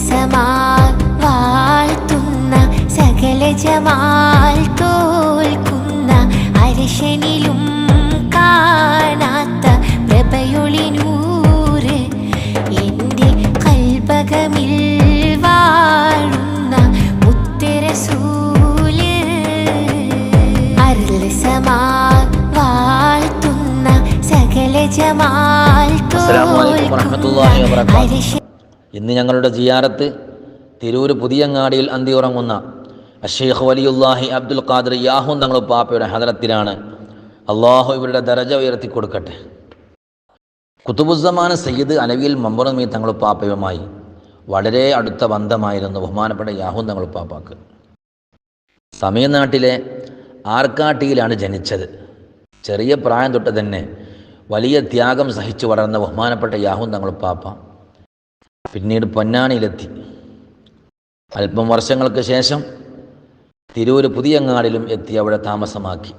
അർലസമാൽ വാഴ്ത്തുന്ന സകല ജമാൽ തോൽക്കുന്ന അരശനിലും കാണാത്ത പ്രഭയൊളിനൂറ് എന്റെ കൽബകമിൽ വാഴുന്ന മുത്തരസൂൽ അർലസമാൽ വാഴ്ത്തുന്ന സകല ജമാൽ അസ്സലാമു ഇന്ന് ഞങ്ങളുടെ ജിയാറത്ത് തിരൂർ പുതിയങ്ങാടിയിൽ അന്തി ഉറങ്ങുന്ന അഷേഖ് വലിയുല്ലാഹി അബ്ദുൽ ഖാദർ യാഹു തങ്ങൾ പാപ്പയുടെ ഹദരത്തിലാണ്. അള്ളാഹു ഇവരുടെ ദരജ ഉയർത്തി കൊടുക്കട്ടെ. കുത്തുബുസമാന സയ്യിദ് അലവിയിൽ മമ്പുറമീ തങ്ങൾ പാപ്പയുമായി വളരെ അടുത്ത ബന്ധമായിരുന്നു ബഹുമാനപ്പെട്ട യാഹു തങ്ങൾ പാപ്പാക്ക് സമയനാട്ടിലെ ആർക്കാട്ടിയിലാണ് ജനിച്ചത്. ചെറിയ പ്രായം തൊട്ട് തന്നെ വലിയ ത്യാഗം സഹിച്ചു വളർന്ന ബഹുമാനപ്പെട്ട യാഹു തങ്ങൾ പാപ്പ പിന്നീട് പൊന്നാനിയിലെത്തി. അല്പം വർഷങ്ങൾക്ക് ശേഷം തിരൂർ പുതിയങ്ങാടിലും എത്തി അവിടെ താമസമാക്കി.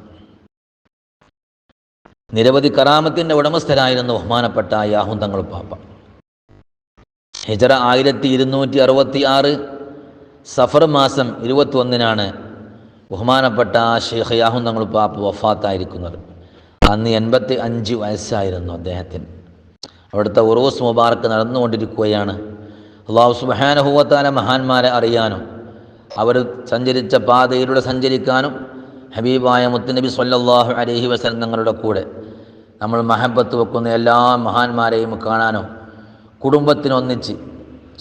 നിരവധി കറാമത്തിന്റെ ഉടമസ്ഥരായിരുന്നു ബഹുമാനപ്പെട്ട യാഹുന്തങ്ങൾ തങ്ങൾ പാപ്പ. ഹിജറ ആയിരത്തി ഇരുന്നൂറ്റി അറുപത്തി ആറ് സഫർ മാസം ഇരുപത്തി ഒന്നിനാണ് ബഹുമാനപ്പെട്ട ഷെയ്ഖ് യാഹുന്തങ്ങൾ തങ്ങൾ പാപ്പ വഫാത്തായിരിക്കുന്നത്. അന്ന് എൺപത്തി അഞ്ച് വയസ്സായിരുന്നു അദ്ദേഹത്തിന്. അവിടുത്തെ ഉറവസ് മുബാർക്ക് നടന്നുകൊണ്ടിരിക്കുകയാണ്. അള്ളാഹു സുബാനഹുവത്താല മഹാന്മാരെ അറിയാനും അവർ സഞ്ചരിച്ച പാതയിലൂടെ സഞ്ചരിക്കാനും ഹബീബായ മുത്തുനബി സല്ലാഹു അലഹി വസന്തങ്ങളുടെ തങ്ങളുടെ കൂടെ നമ്മൾ മഹബത്ത് വെക്കുന്ന എല്ലാ മഹാന്മാരെയും കാണാനും കുടുംബത്തിനൊന്നിച്ച്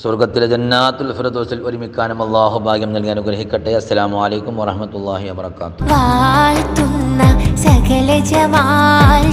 സ്വർഗത്തിലെ ജന്നാത്തുൽ ഫിറദോസിൽ ഒരുമിക്കാനും അള്ളാഹു ഭാഗ്യം നൽകി അനുഗ്രഹിക്കട്ടെ. അസ്സലാമു അലൈക്കും വറഹ്മത്തുള്ളാഹി വബറകാതുഹു. വാഴ്ത്തുന്ന സകല ജമാൽ